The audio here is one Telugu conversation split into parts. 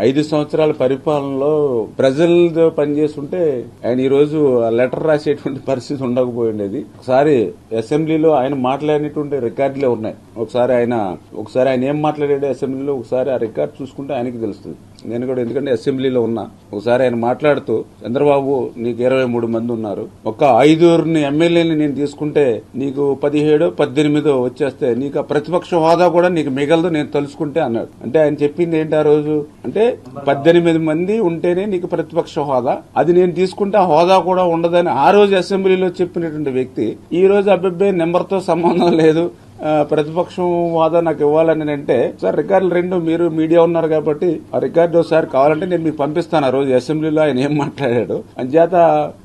ఐదు సంవత్సరాల పరిపాలనలో ప్రజలతో పనిచేస్తుంటే ఆయన ఈ రోజు ఆ లెటర్ రాసేటువంటి పరిస్థితి ఉండకపోయి ఉండేది. ఒకసారి అసెంబ్లీలో ఆయన మాట్లాడినటువంటి రికార్డులే ఉన్నాయి. ఒకసారి ఆయన ఒకసారి ఆయన ఏం మాట్లాడాడు అసెంబ్లీలో ఒకసారి ఆ రికార్డ్ చూసుకుంటే ఆయనకి తెలుస్తుంది. నేను కూడా ఎందుకంటే అసెంబ్లీలో ఉన్నా. ఒకసారి ఆయన మాట్లాడుతూ చంద్రబాబు నీకు ఇరవై మూడు మంది ఉన్నారు. ఒక ఐదుగురిని ఎమ్మెల్యేని నేను తీసుకుంటే నీకు పదిహేడో పద్దెనిమిదో వచ్చేస్తే నీకు ఆ ప్రతిపక్ష హోదా కూడా నీకు మిగలదు నేను తలుచుకుంటే అన్నాడు. అంటే ఆయన చెప్పింది ఏంటి ఆ రోజు? అంటే పద్దెనిమిది మంది ఉంటేనే నీకు ప్రతిపక్ష హోదా. అది నేను తీసుకుంటే ఆ హోదా కూడా ఉండదని ఆ రోజు అసెంబ్లీలో చెప్పినటువంటి వ్యక్తి ఈ రోజు అబ్బాయి నెంబర్తో సంబంధం లేదు. ప్రతిపక్షం వాదా నాకు ఇవ్వాలని అంటే సార్ రికార్డులు రెండు మీరు మీడియా ఉన్నారు కాబట్టి ఆ రికార్డు ఒకసారి కావాలంటే నేను మీకు పంపిస్తాను ఆ రోజు. అసెంబ్లీలో ఆయన ఏం మాట్లాడాడు? అంచేత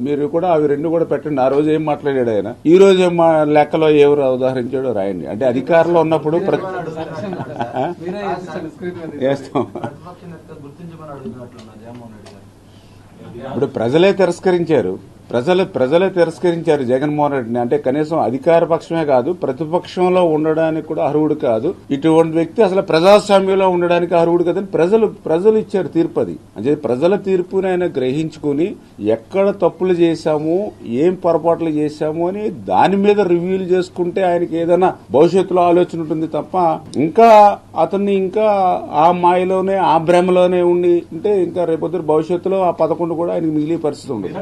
మీరు కూడా అవి రెండు కూడా పెట్టండి. ఆ రోజు ఏం మాట్లాడాడు ఆయన? ఈ రోజు ఏం లెక్కలో ఎవరు ఉదాహరించాడో రాయండి. అంటే అధికారంలో ఉన్నప్పుడు వేస్తాం. ఇప్పుడు ప్రజలే తిరస్కరించారు. ప్రజలు ప్రజలే తిరస్కరించారు జగన్మోహన్ రెడ్డిని. అంటే కనీసం అధికార పక్షమే కాదు ప్రతిపక్షంలో ఉండడానికి కూడా అర్హుడు కాదు. ఇటువంటి వ్యక్తి అసలు ప్రజాస్వామ్యంలో ఉండడానికి అర్హుడు కదని ప్రజలు ప్రజలు ఇచ్చారు తీర్పు అది. అంటే ప్రజల తీర్పుని ఆయన గ్రహించుకుని ఎక్కడ తప్పులు చేశాము ఏం పొరపాట్లు చేశాము అని దాని మీద రివ్యూలు చేసుకుంటే ఆయనకి ఏదైనా భవిష్యత్తులో ఆలోచన ఉంటుంది తప్ప ఇంకా అతన్ని ఇంకా ఆ మాయలోనే ఆ భ్రమలోనే ఉండి అంటే ఇంకా రేపొద్దు భవిష్యత్తులో ఆ పదకొండు కూడా ఆయనకి మిగిలే పరిస్థితి ఉండదు.